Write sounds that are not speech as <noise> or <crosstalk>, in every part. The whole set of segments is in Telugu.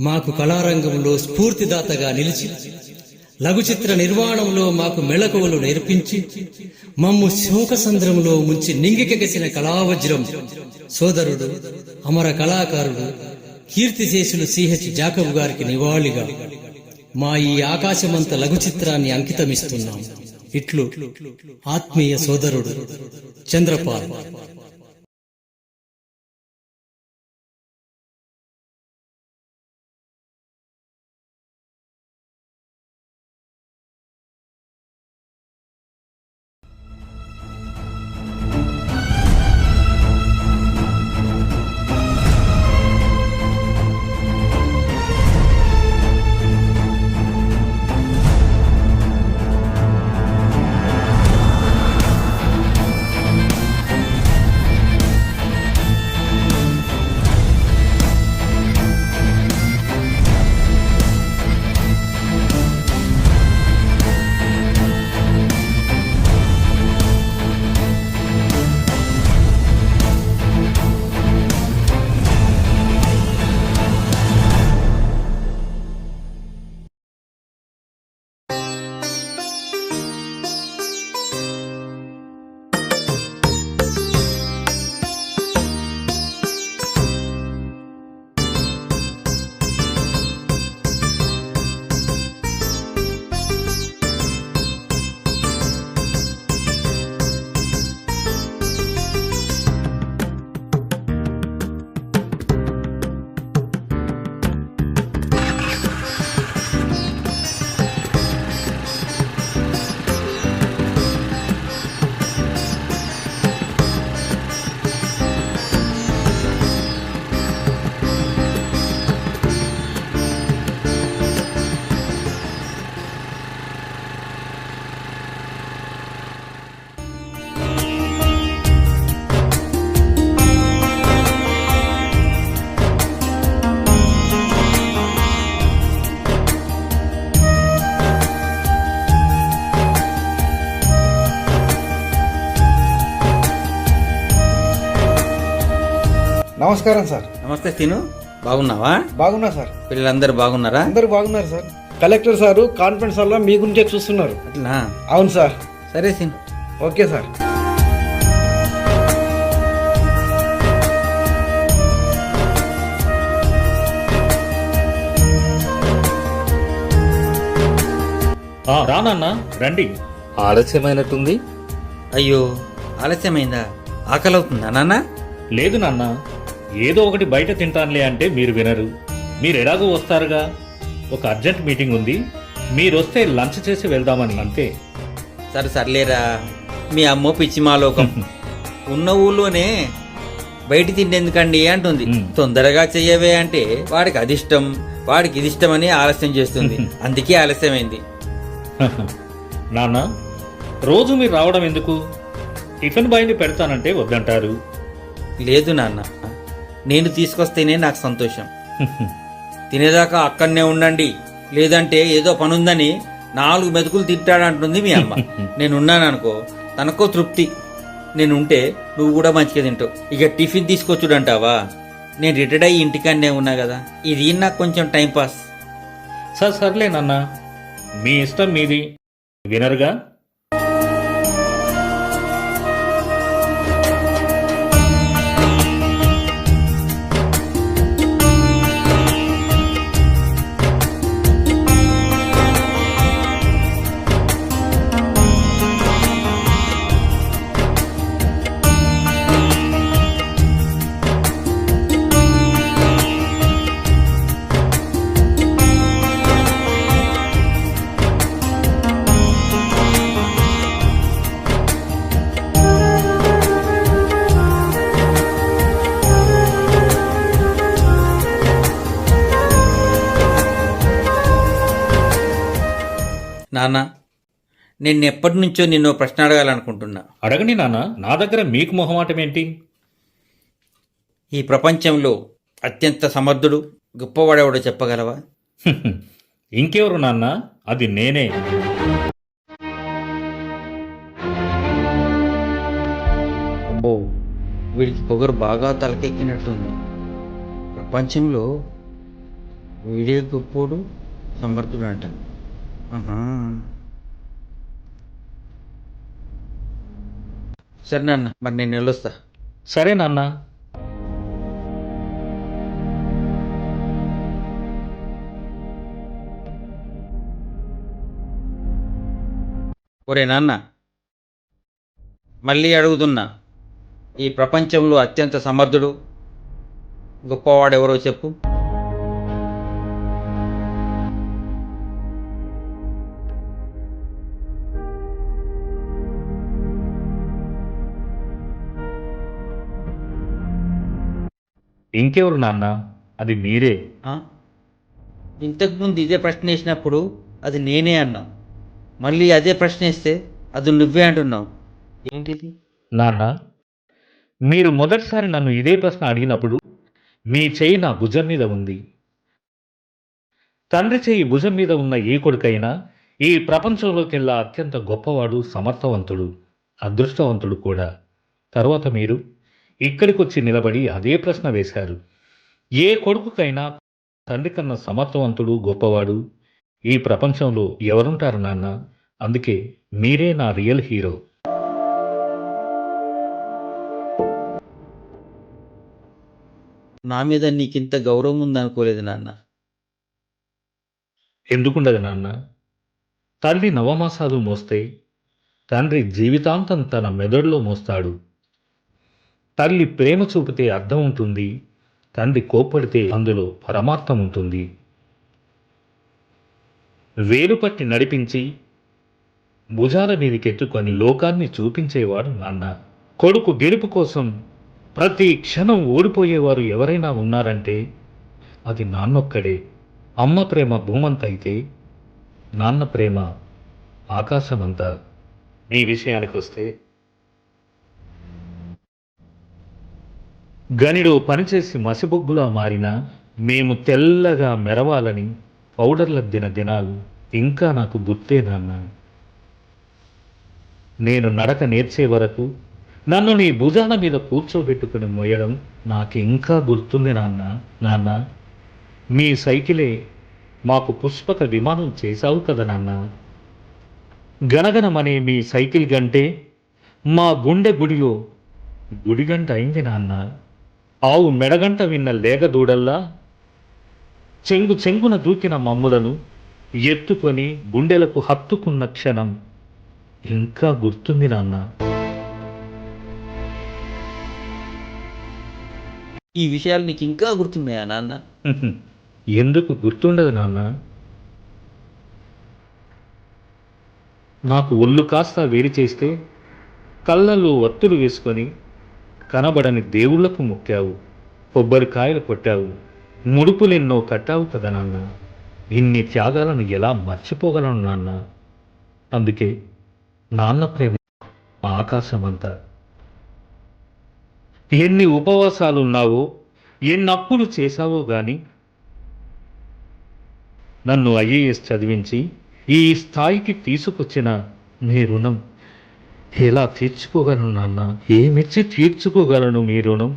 మాకు కళారంగంలో స్ఫూర్తిదాతగా నిలిచి లఘు చిత్ర నిర్మాణంలో మాకు మెళకువలు నేర్పించి మమ్ము శోకసంద్రంలో ముంచి నింగికెగసిన కళావజ్రం సోదరుడు అమర కళాకారుడు కీర్తిశేషులు సిహెచ్ జాకబ్ గారికి నివాళిగా మా ఈ ఆకాశమంత లఘు చిత్రాన్ని అంకితమిస్తున్నాం. ఇట్లు ఆత్మీయ సోదరుడు చంద్రపాల్. నమస్కారం సార్. నమస్తే తిను. బాగున్నావా? బాగున్నా సార్. పిల్లలందరూ బాగున్నారా? అందరు బాగున్నారు సార్. కలెక్టర్ సారు కాన్ఫరెన్స్ హాల్లో మీ గురించే చూస్తున్నారు. అట్లా? అవును సార్. సరే తిను. Okay sir. ఆ, రానన్న రండి. ఆలస్యమైనట్టుంది? అయ్యో ఆలస్యమైందా? ఆకలి అవుతుందా నాన్న? లేదు నాన్న ఏదో ఒకటి బయట తింటానులే అంటే మీరు వినరు. మీరు ఎలాగో వస్తారుగా? ఒక అర్జెంట్ మీటింగ్ ఉంది. మీరు వస్తే లంచ్ చేసి వెళ్దామని. అంతే. సరే సర్లేరా. మీ అమ్మో పిచ్చి మాలోకం. <laughs> ఉన్న ఊళ్ళోనే బయట తిండి ఎందుకండి అంటుంది. తొందరగా చెయ్యవే అంటే వాడికి అది ఇష్టం వాడికి ఇది ఇష్టమని ఆలస్యం చేస్తుంది. <laughs> అందుకే ఆలస్యమైంది. <laughs> నాన్న రోజు మీరు రావడం ఎందుకు? టిఫిన్ బాయ్ని పెడతానంటే వద్దంటారు. లేదు నాన్న. నేను తీసుకొస్తేనే నాకు సంతోషం. తినేదాకా అక్కడనే ఉండండి. లేదంటే ఏదో పనుందని నాలుగు మెతుకులు తింటాడంటుంది మీ అమ్మ. నేనున్నాను అనుకో తనకో తృప్తి. నేనుంటే నువ్వు కూడా మంచిగా తింటావు. ఇక టిఫిన్ తీసుకొచ్చుడంటావా? నేను రిటైర్డ్ అయ్యి ఇంటికాడనే ఉన్నా కదా. ఇది నాకు కొంచెం టైం పాస్. సార్ సర్లే నాన్న. మీ ఇష్టం మీది. వినరుగా? నాన్న నేను ఎప్పటి నుంచో నిన్ను ప్రశ్న అడగాలనుకుంటున్నా. అడగండి నాన్న నా దగ్గర మీకు మొహమాటం ఏంటి ఈ ప్రపంచంలో అత్యంత సమర్థుడు గొప్పవాడెవడో చెప్పగలవా? <laughs> ఇంకెవరు నాన్న? అది నేనే. అబ్బో వీడికి పొగరు బాగా తలకెక్కినట్టుంది. ప్రపంచంలో వీడే గొప్పోడు సమర్థుడు అంట. ఆహా. సరే నాన్న మరి నేను వెళ్ళొస్తా. సరే నాన్న. ఒరే నాన్న మళ్ళీ అడుగుతున్నా. ఈ ప్రపంచంలో అత్యంత సమర్థుడు గొప్పవాడెవరో చెప్పు. ఇంకెవరు నాన్న? అది మీరే? ఇంతకుముందు ఇదే ప్రశ్న వేసినప్పుడు అది నేనే అన్నా. మళ్ళీ అదే ప్రశ్న వేస్తే అది నువ్వే అంటున్నావు. ఏంటిది? నాన్న మీరు మొదటిసారి నన్ను ఇదే ప్రశ్న అడిగినప్పుడు మీ చేయి నా భుజం మీద ఉంది. తండ్రి చేయి భుజం మీద ఉన్న ఏ కొడుకైనా ఈ ప్రపంచంలోకెల్లా అత్యంత గొప్పవాడు సమర్థవంతుడు అదృష్టవంతుడు కూడా. తర్వాత మీరు? ఇక్కడికి వచ్చి నిలబడి అదే ప్రశ్న వేశారు. ఏ కొడుకుకైనా తండ్రి కన్నా సమర్థవంతుడు గొప్పవాడు ఈ ప్రపంచంలో ఎవరుంటారు నాన్న? అందుకే మీరే నా రియల్ హీరో. నా మీద నీకింత గౌరవం ఉందనుకోలేదు నాన్న. ఎందుకుండదు నాన్న? తల్లి నవమాసాలు మోస్తే తండ్రి జీవితాంతం తన మెదడులో మోస్తాడు. తల్లి ప్రేమ చూపితే అర్థం ఉంటుంది తండ్రి కోప్పడితే అందులో పరమార్థం ఉంటుంది. వేలుపట్టి నడిపించి భుజాల మీదకెత్తుకొని లోకాన్ని చూపించేవాడు నాన్న. కొడుకు గెలుపు కోసం ప్రతి క్షణం ఓడిపోయేవారు ఎవరైనా ఉన్నారంటే అది నాన్నొక్కడే. అమ్మ ప్రేమ భూమంత అయితే నాన్న ప్రేమ ఆకాశమంతా. మీ విషయానికి వస్తే గనిలో పనిచేసి మసిబొగ్గులా మారిన మేము తెల్లగా మెరవాలని పౌడర్లద్దిన దినాలు ఇంకా నాకు గుర్తే నాన్న. నేను నడక నేర్చే వరకు నన్ను నీ భుజాల మీద కూర్చోబెట్టుకుని మోయడం నాకు ఇంకా గుర్తుంది నాన్న. నాన్న మీ సైకిలే మాకు పుష్పక విమానం చేశావు కదా నాన్న. గనగనమనే మీ సైకిల్ గంటే మా గుండె గుడిలో గుడిగంట అయింది నాన్న. ఆవు మెడగంట విన్న లేగ దూడల్లా చెంగు చెంగున దూకిన మమ్ములను ఎత్తుకొని గుండెలకు హత్తుకున్న క్షణం ఇంకా గుర్తుంది నాన్న. ఈ విషయాలు నీకు ఇంకా గుర్తున్నాయా నాన్న? <laughs> ఎందుకు గుర్తుండదు నాన్న? నాకు ఒళ్ళు కాస్త వేడి చేస్తే కళ్ళల్లో ఒత్తులు వేసుకొని కనబడని దేవుళ్ళకు మొక్కావు కొబ్బరికాయలు కొట్టావు ముడుపులెన్నో కట్టావు కదా నాన్న. ఇన్ని త్యాగాలను ఎలా మర్చిపోగలను నాన్న? అందుకే నాన్న ప్రేమ ఆకాశమంతా. ఎన్ని ఉపవాసాలు ఉన్నావో ఎన్ని అప్పులు చేశావో గాని నన్ను ఐఏఎస్ చదివించి ఈ స్థాయికి తీసుకొచ్చిన మీ రుణం ఎలా తీర్చుకోగలను నాన్న? ఏమిచ్చి తీర్చుకోగలను మీ రుణం?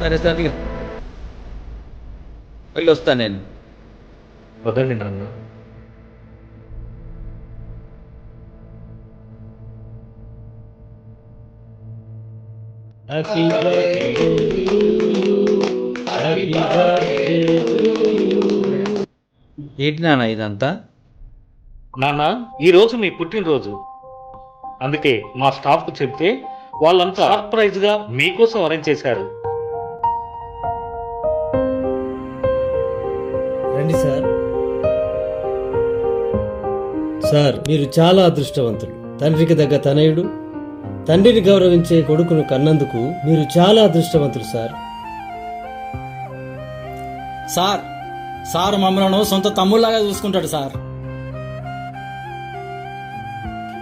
సరే సరే వెళ్ళి వస్తా నేను. వదండి నాన్న. ఏంటి నాన్న ఇదంతా? నాన్న ఈ రోజు మీ పుట్టినరోజు. అందుకే మా స్టాఫ్కు చెప్తే వాళ్ళంతా సర్ప్రైజ్గా మీకోసం అరేంజ్ చేశారు. రండి సార్. సార్ మీరు చాలా అదృష్టవంతులు. తండ్రికి దగ్గ తనయుడు తండ్రిని గౌరవించే కొడుకును కన్నందుకు మీరు చాలా అదృష్టవంతులు సార్. సార్ సార్ మమ్మల్ని సొంత తమ్ముళ్ళలాగా చూసుకుంటాడు సార్.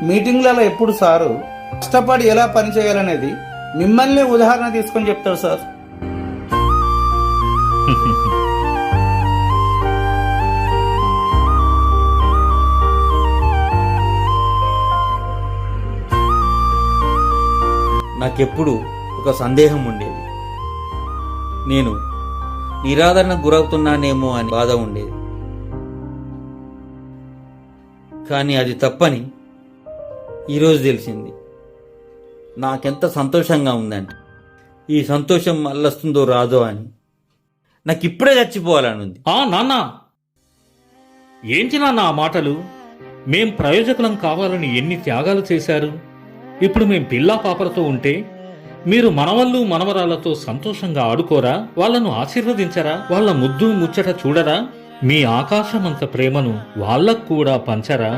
మీటింగ్లలో ఎప్పుడు సారు? కష్టపడి ఎలా పని చేయాలనేది మిమ్మల్ని ఉదాహరణ తీసుకొని చెప్తాడు సార్. నాకెప్పుడు ఒక సందేహం ఉండేది. నేను నిరాదరణకు గురవుతున్నానేమో అని బాధ ఉండేది. కానీ అది తప్పని ఈరోజు తెలిసింది. నాకెంత సంతోషంగా ఉందంటే ఈ సంతోషం మళ్ళొస్తుందో రాదో అని. నాకు ఇప్పుడే చచ్చిపోవాలనుంది. ఆ నాన్న! ఏంటి నాన్న ఆ మాటలు? మేం ప్రయోజకులం కావాలని ఎన్ని త్యాగాలు చేశారు? ఇప్పుడు మేం పిల్లా పాపలతో ఉంటే మీరు మనవళ్ళు మనవరాలతో సంతోషంగా ఆడుకోరా? వాళ్ళను ఆశీర్వదించరా? వాళ్ళ ముద్దు ముచ్చట చూడరా? మీ ఆకాశమంత ప్రేమను వాళ్ళకు కూడా పంచరా?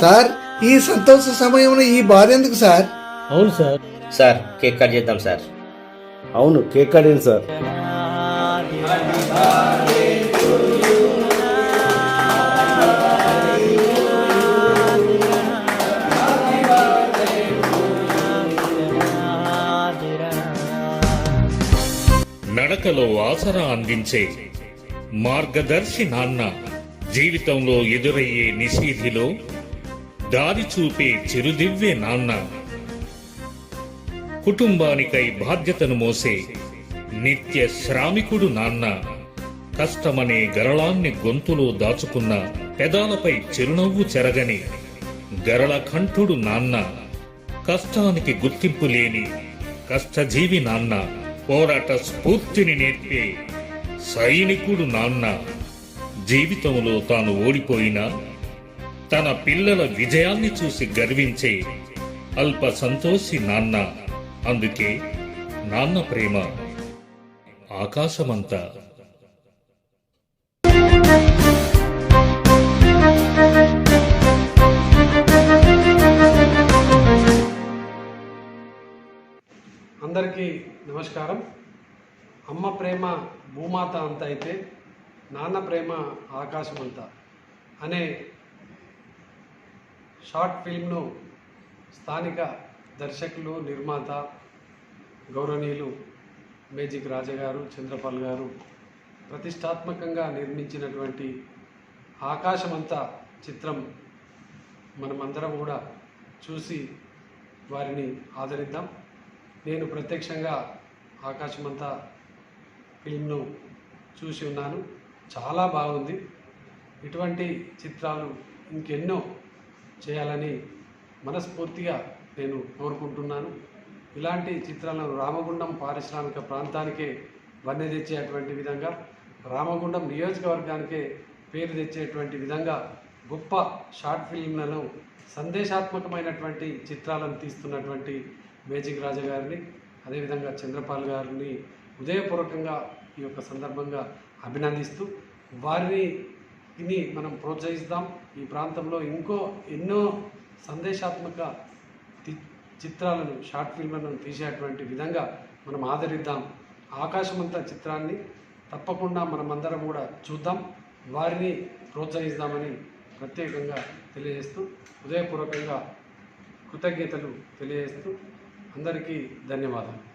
సార్ ఈ సంతోష సమయంలో ఈ బాధ ఎందుకు సార్? అవును సార్. సార్ కేక్ కట్ చేద్దాం సార్. అవును కేక్ కడింగ్ సార్. నడకలో ఆసరా అందించే మార్గదర్శి నాన్న జీవితంలో ఎదురయ్యే నిషీధిలో దారి చూపే చిరుదివ్వే నాన్న. కుటుంబానికై బాధ్యతను మోసే నిత్య శ్రామికుడు నాన్న. కష్టమనే గరళాన్ని గొంతులో దాచుకున్న పెదాలపై చిరునవ్వు చెరగని గరళ కంఠుడు నాన్న. కష్టానికి గుర్తింపు లేని కష్టజీవి నాన్న. పోరాట స్ఫూర్తిని నేర్పే సైనికుడు నాన్న. జీవితంలో తాను ఓడిపోయినా తన పిల్లల విజయాన్ని చూసి గర్వించే అల్ప సంతోషి నాన్న. అందుకే నాన్న ప్రేమ ఆకాశమంతా. అందరికీ నమస్కారం. అమ్మ ప్రేమ భూమాత అంత అయితే నాన్న ప్రేమ ఆకాశమంత అనే షార్ట్ ఫిల్మ్ను స్థానిక దర్శకులు నిర్మాత గౌరవనీయులు మేజిక్ రాజా గారు చంద్రపాల్ గారు ప్రతిష్టాత్మకంగా నిర్మించినటువంటి ఆకాశమంతా చిత్రం మనమందరం కూడా చూసి వారిని ఆదరిద్దాం. నేను ప్రత్యక్షంగా ఆకాశమంతా ఫిల్మ్ను చూసి ఉన్నాను. చాలా బాగుంది. ఇటువంటి చిత్రాలు ఇంకెన్నో చేయాలని మనస్ఫూర్తిగా నేను కోరుకుంటున్నాను. ఇలాంటి చిత్రాలను రామగుండం పారిశ్రామిక ప్రాంతానికే వన్నె తెచ్చేటువంటి విధంగా రామగుండం నియోజకవర్గానికే పేరు తెచ్చేటువంటి విధంగా గొప్ప షార్ట్ ఫిల్మ్లను సందేశాత్మకమైనటువంటి చిత్రాలను తీస్తున్నటువంటి మేజిక్ రాజా గారిని అదేవిధంగా చంద్రపాల్ గారిని హృదయపూర్వకంగా ఈ యొక్క సందర్భంగా అభినందిస్తూ వారిని మనం ప్రోత్సహిస్తాం. ఈ ప్రాంతంలో ఇంకో ఎన్నో సందేశాత్మక తి- చిత్రాలను షార్ట్ ఫిల్మ్లను తీసేటువంటి విధంగా మనం ఆదరిద్దాం. ఆకాశమంతా చిత్రాన్ని తప్పకుండా మనమందరం కూడా చూద్దాం. వారిని ప్రోత్సహిస్తామని ప్రత్యేకంగా తెలియజేస్తూ హృదయపూర్వకంగా కృతజ్ఞతలు తెలియజేస్తూ అందరికీ ధన్యవాదాలు.